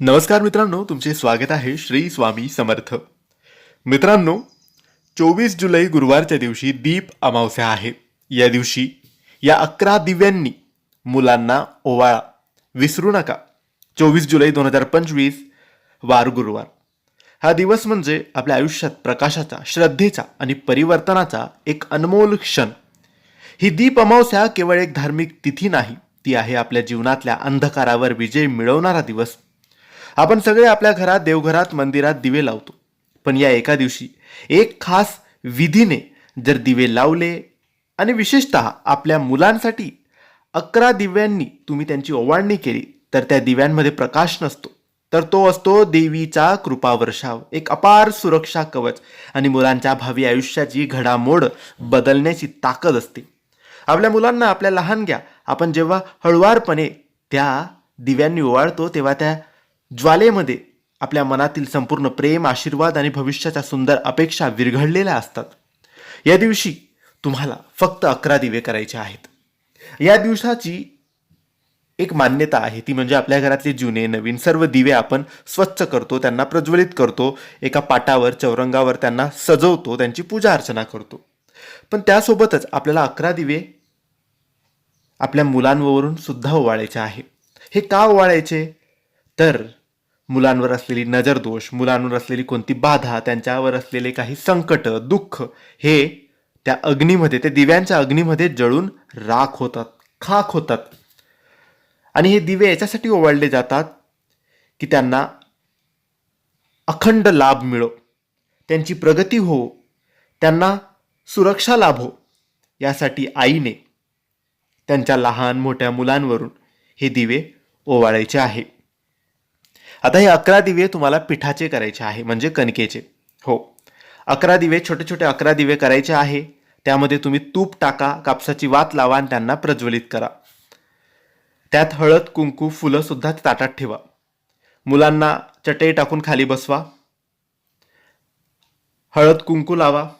नमस्कार मित्रांनो तुमचे स्वागत आहे श्री स्वामी समर्थ. मित्रांनो चोवीस जुलै गुरुवारच्या दिवशी दीप अमावस्या आहे. या दिवशी या अकरा दिव्यांनी मुलांना ओवाळा. विसरू नका. चोवीस जुलै दोन हजार पंचवीस वार गुरुवार. हा दिवस म्हणजे आपल्या आयुष्यात प्रकाशाचा श्रद्धेचा आणि परिवर्तनाचा एक अनमोल क्षण. ही दीप अमावस्या केवळ एक धार्मिक तिथी नाही ती आहे आपल्या जीवनातल्या अंधकारावर विजय मिळवणारा दिवस. आपण सगळे आपल्या घरात देवघरात मंदिरात दिवे लावतो. पण या एका दिवशी एक खास विधीने जर दिवे लावले आणि विशेषत आपल्या मुलांसाठी अकरा दिव्यांनी तुम्ही त्यांची ओवाळणी केली तर त्या दिव्यांमध्ये प्रकाश नसतो. तर तो असतो देवीचा कृपावर्षाव एक अपार सुरक्षा कवच आणि मुलांच्या भावी आयुष्याची घडामोड बदलण्याची ताकद असते. आपल्या मुलांना आपल्या लहानग्या आपण जेव्हा हळुवारपणे त्या दिव्यांनी ओवाळतो तेव्हा त्या ज्वालेमध्ये आपल्या मनातील संपूर्ण प्रेम आशीर्वाद आणि भविष्याच्या सुंदर अपेक्षा विरघळलेल्या असतात. या दिवशी तुम्हाला फक्त अकरा दिवे करायचे आहेत. या दिवसाची एक मान्यता आहे ती म्हणजे आपल्या घरातले जुने नवीन सर्व दिवे आपण स्वच्छ करतो त्यांना प्रज्वलित करतो एका पाटावर चौरंगावर त्यांना सजवतो त्यांची पूजा अर्चना करतो. पण त्यासोबतच आपल्याला अकरा दिवे आपल्या मुलांवरून सुद्धा ओवाळायचे आहे. हे का ओवाळायचे? तर मुलांवर असलेली नजर दोष मुलांवर असलेली कोणती बाधा त्यांच्यावर असलेले काही संकट दुःख हे त्या अग्नीमध्ये त्या दिव्यांच्या अग्नीमध्ये जळून राख होतात खाक होतात. आणि हे दिवे याच्यासाठी ओवाळले जातात की त्यांना अखंड लाभ मिळो त्यांची प्रगती हो त्यांना सुरक्षा लाभो हो, यासाठी आईने त्यांच्या लहान मोठ्या मुलांवरून हे दिवे ओवाळायचे आहे. आता हे अकरा दिवे तुम्हाला पिठाचे करायचे आहे म्हणजे कणकेचे. हो. अकरा दिवे छोटे छोटे अकरा दिवे करायचे आहे. त्यामध्ये तुम्ही तूप टाका कापसाची वात लावा आणि त्यांना प्रज्वलित करा. त्यात हळद कुंकू फुलं सुद्धा ताटात ठेवा. मुलांना चटई टाकून खाली बसवा. हळद कुंकू लावा.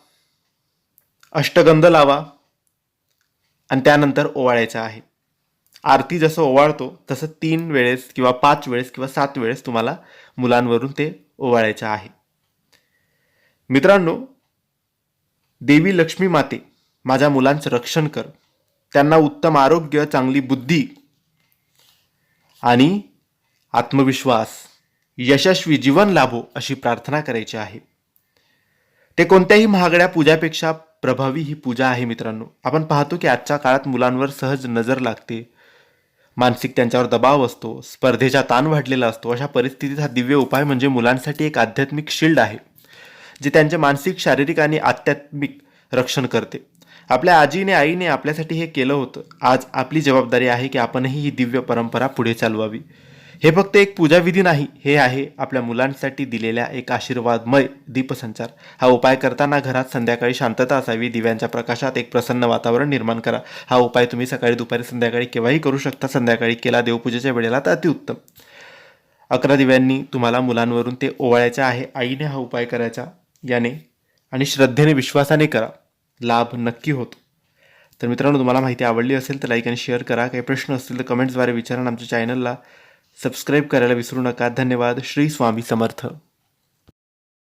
अष्टगंध लावा. आणि त्यानंतर ओवाळायचा आहे. आरती जसं ओवाळतो तसं तीन वेळेस किंवा पाच वेळेस किंवा सात वेळेस तुम्हाला मुलांवरून ते ओवाळायचं आहे. मित्रांनो देवी लक्ष्मी माते माझ्या मुलांचं रक्षण कर. त्यांना उत्तम आरोग्य चांगली बुद्धी आणि आत्मविश्वास यशस्वी जीवन लाभो अशी प्रार्थना करायची आहे. ते कोणत्याही महागड्या पूजापेक्षा प्रभावी ही पूजा आहे मित्रांनो. आपण पाहतो की आजच्या काळात मुलांवर सहज नजर लागते. मानसिक त्यांच्यावर दबाव असतो स्पर्धेचा ताण वाढलेला असतो अशा परिस्थितीत हा दिव्य उपाय म्हणजे मुलांसाठी एक आध्यात्मिक शिल्ड आहे जे त्यांचे मानसिक शारीरिक आणि आध्यात्मिक रक्षण करते. आपल्या आजीने आईने आपल्यासाठी हे केलं होतं. आज आपली जबाबदारी आहे की आपणही ही दिव्य परंपरा पुढे चालवावी. हे फक्त एक पूजाविधी नाही हे आहे आपल्या मुलांसाठी दिलेल्या एक आशीर्वादमय दीपसंचार. हा उपाय करताना घरात संध्याकाळी शांतता असावी दिव्यांच्या प्रकाशात एक प्रसन्न वातावरण निर्माण करा. हा उपाय तुम्ही सकाळी दुपारी संध्याकाळी केव्हाही करू शकता संध्याकाळी केला देवपूजेच्या वेळेला तर अतिउत्तम. अकरा दिव्यांनी तुम्हाला मुलांवरून ते ओवाळायचे आहे आईने हा उपाय करायचा याने आणि श्रद्धेने विश्वासाने करा. लाभ नक्की होतो. तर मित्रांनो तुम्हाला माहिती आवडली असेल तर लाईक आणि शेअर करा. काही प्रश्न असतील तर कमेंट्सद्वारे विचारा आमच्या चॅनलला सबस्क्राईब करायला विसरू नका. धन्यवाद. श्री स्वामी समर्थ.